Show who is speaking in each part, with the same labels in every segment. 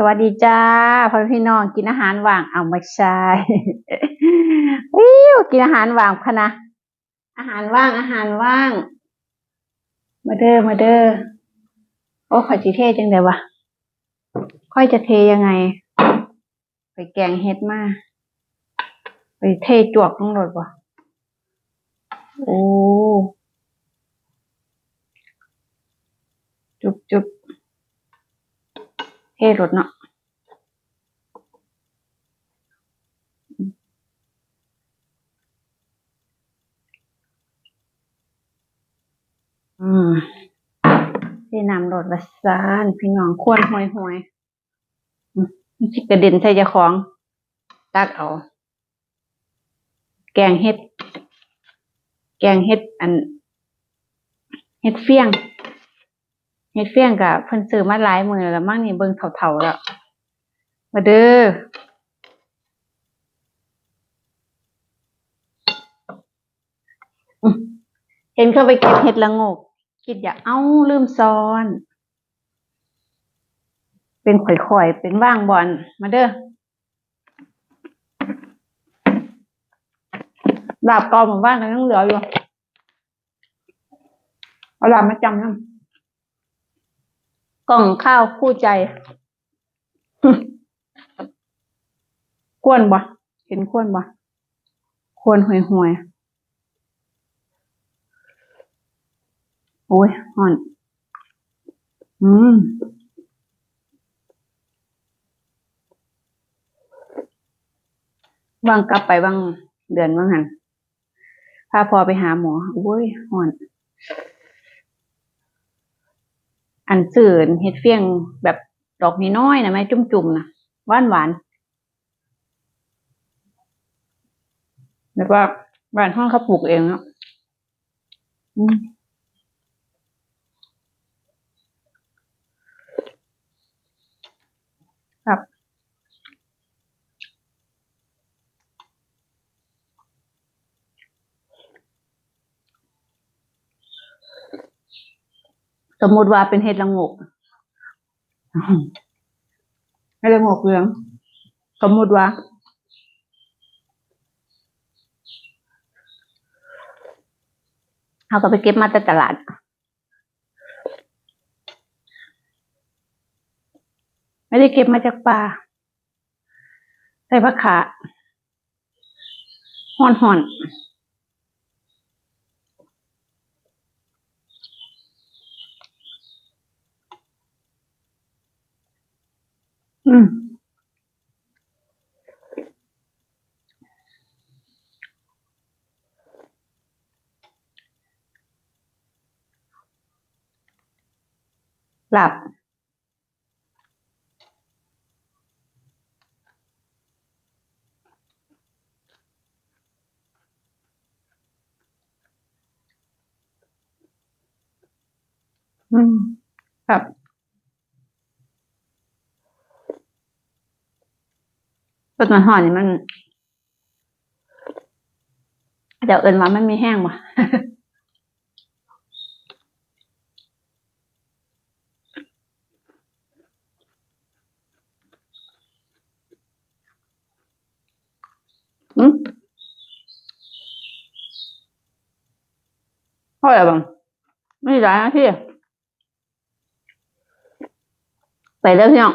Speaker 1: สวัสดีจ้าพ่อพี่น้องกินอาหารว่างเอาไม่ใช่วิวกินอาหารว่างพะนะอาหารว่างอาหารว่าง มาเด้อมาเด้อโอ้ข่อยจีเทจังเดียววะค่อยจะเทยังไง ไปแกงเฮ็ดมาไปเทจวกต้องรถวะโอ้จุบจุบ เทรถเนาะอืมที่นำรถละซานพี่น้องควรหวยหวยมันชิกระเด็นใส่เจ้าของ ตักเอา แกงเห็ด แกงเห็ดอัน เห็ดเฟี้ยง เห็ดเฟี้ยงกับเพิ่นซื้อมาหลายมื้อแล้วมั้งนี่เบิ่งเฒ่าๆแล้ว มาเด้อเห็นเขาไปเก็บเห็ดละงกคิดอย่าเอ้าลืมซ้อน เป็นข่อยๆ เป็นว่างบอลมาเด้อลาบกอหมู่บ้านก็ยังเหลืออยู่เอาลาบมาจำน้ำ กล่องข้าวคู่ใจควรบ่เห็นควรบ่ควรห่วยห่วยโอ้ยห่อน อืมวางกลับไปบางเดือนบางหันพาพอไปหาหมอโอ้ยห่อน อันสื่อเฮ็ดเฟียงแบบดอกน้อยๆนะไหมจุ่มๆนะหวานหวานแบบว่าบ้านห้องเขาปลูกเองเนาะ สมมุติว่าเป็นเห็ดละงกเห็ดละงกเหลือง สมมุติว่าเขาก็ไปเก็บมาจากตลาดไม่ได้เก็บมาจากป่าใส่ผักขาห่อนห่อน ๆอืมหลับ อืม ค รับต้นมันห่อนนี่มันเดี๋ยวเอินว่ามันมีแห้งบ่ะอืมเท่าไหร่บ้างไม่ได้นะพี่ไปแล้วพี่น้อง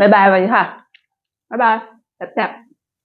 Speaker 1: บ๊ายบายสวัสดีค่ะ บ๊ายบายแซ่บ